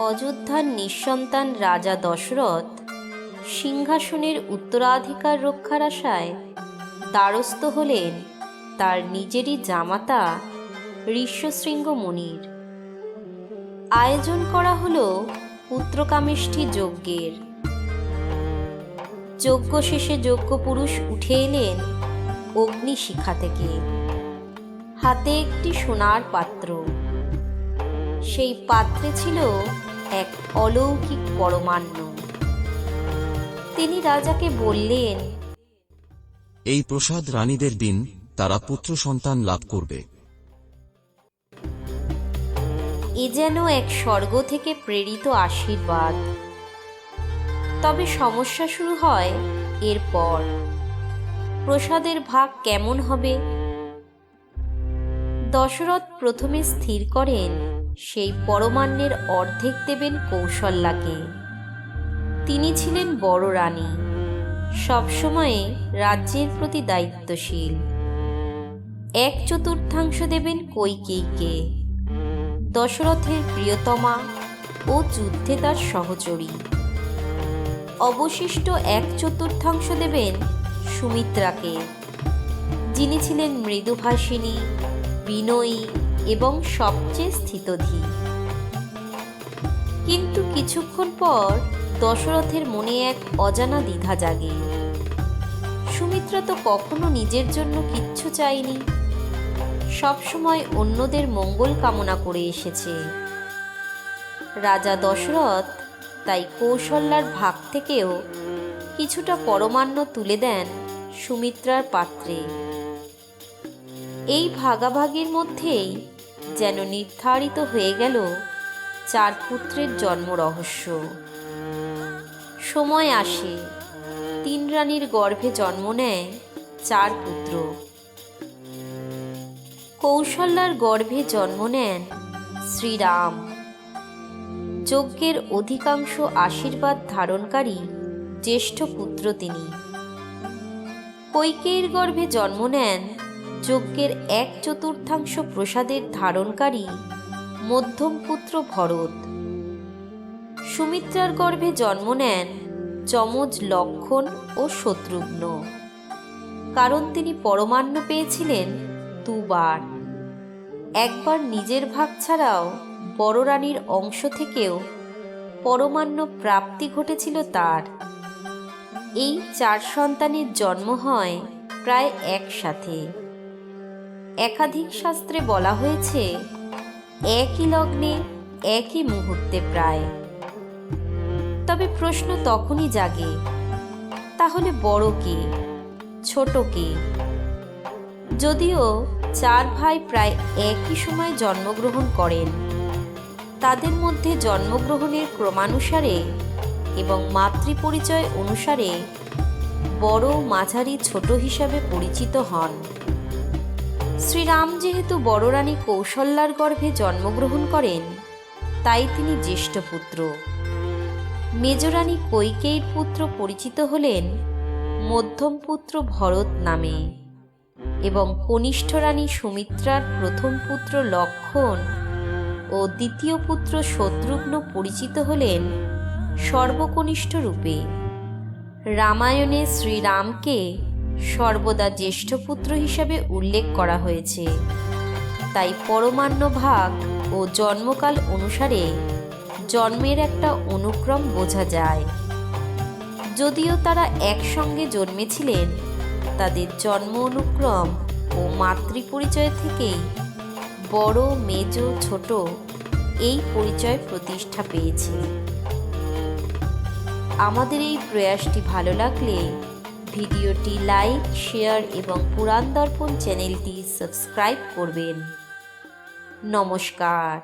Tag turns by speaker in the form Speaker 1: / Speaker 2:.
Speaker 1: অযোধ্যার নিঃসন্তান রাজা দশরথ সিংহাসনের উত্তরাধিকার রক্ষার আশায় দ্বারস্থ হলেন তার নিজেরই জামাতা ঋষ্যশৃঙ্গ মুনির। আয়োজন করা হলো পুত্রকামেষ্ঠী যজ্ঞের। যজ্ঞ শেষে যজ্ঞ পুরুষ উঠে এলেন অগ্নিশিখা থেকে। হাতে একটি সোনার পাত্র। সেই পাত্রে ছিল এক অলৌকিক পরমান্ন। তিনি রাজাকে বললেন
Speaker 2: এই প্রসাদ রানীদের দিন তারা পুত্র সন্তান লাভ করবে।
Speaker 1: এ যেন এক স্বর্গ থেকে প্রেরিত আশীর্বাদ। তবে সমস্যা শুরু হয় এরপর। প্রসাদের ভাগ কেমন হবে? দশরথ প্রথমে স্থির করেন সেই পরমান্নের অর্ধেক দেবেন কৌশল্যাকে। তিনি ছিলেন বড় রানী, সবসময়ে রাজ্যের প্রতি দায়িত্বশীল। এক চতুর্থাংশ দেবেন কৈকেয়ীকে। দশরথের প্রিয়তমা ও যুদ্ধে তার সহচরী। অবশিষ্ট এক চতুর্থাংশ দেবেন সুমিত্রাকে, যিনি ছিলেন মৃদুভাষিনী বিনয়ী এবং সবচেয়ে স্থিতধী। কিন্তু কিছুক্ষণ পর দশরথের মনে এক অজানা দ্বিধা জাগে। সুমিত্রা তো কখনো নিজের জন্য কিচ্ছু চায়নি। সবসময় অন্যদের মঙ্গল কামনা করে এসেছে। রাজা দশরথ তাই কৌশল্যার ভাগ থেকেও কিছুটা পরমান্ন তুলে দেন সুমিত্রার পাত্রে। এই ভাগাভাগির মধ্যেই যেন নির্ধারিত হয়ে গেল চার পুত্রের জন্ম রহস্য। সময় আসে, তিন রানীর গর্ভে জন্ম নেয় চার পুত্র। কৌশল্যার গর্ভে জন্ম নেন শ্রীরাম। যজ্ঞের অধিকাংশ আশীর্বাদ ধারণকারী জ্যেষ্ঠ পুত্র তিনি। কৈকেয়ীর গর্ভে জন্ম নেন যজ্ঞের এক চতুর্থাংশ প্রসাদের ধারণকারী মধ্যম পুত্র ভরত। সুমিত্রার গর্ভে জন্ম নেন যমজ লক্ষণ ও শত্রুঘ্ন। কারণ তিনি পরমান্ন পেয়েছিলেন দুবার। একবার নিজের ভাগ ছাড়াও বড় রানীর অংশ থেকেও পরমান্ন প্রাপ্তি ঘটেছিল তার। এই চার সন্তানের জন্ম হয় প্রায় একসাথে। একাধিক শাস্ত্রে বলা হয়েছে, একই লগ্নে একই মুহূর্তে প্রায়। তবে প্রশ্ন তখনই জাগে, তাহলে বড় কে, ছোট কে? যদিও চার ভাই প্রায় একই সময় জন্মগ্রহণ করেন, তাদের মধ্যে জন্মগ্রহণের ক্রমানুসারে এবং মাতৃপরিচয় অনুসারে বড় মাঝারি ছোট হিসাবে পরিচিত হন। শ্রীরাম যেহেতু বড় রানী কৌশল্যার গর্ভে জন্মগ্রহণ করেন, তাই তিনি জ্যেষ্ঠ পুত্র। মেজরানী কৈকেয়ীর পুত্র পরিচিত হলেন মধ্যম পুত্র ভরত নামে এবং কনিষ্ঠ রানী সুমিত্রার প্রথম পুত্র লক্ষণ ও দ্বিতীয় পুত্র শত্রুঘ্ন পরিচিত হলেন সর্বকনিষ্ঠ রূপে। রামায়ণে শ্রীরামকে সর্বদা জ্যেষ্ঠ পুত্র হিসাবে উল্লেখ করা হয়েছে। তাই পরমান্ন ভাগ ও জন্মকাল অনুসারে জন্মের একটা অনুক্রম বোঝা যায়। যদিও তারা একসঙ্গে জন্মেছিলেন, তাদের জন্ম অনুক্রম ও মাতৃ পরিচয় থেকেই বড়, মেজ, ছোট এই পরিচয় প্রতিষ্ঠা পেয়েছে। আমাদের এই প্রয়াসটি ভালো লাগলে ভিডিওটি লাইক শেয়ার এবং পুরাণ দর্পণ চ্যানেলটি সাবস্ক্রাইব করবেন। নমস্কার।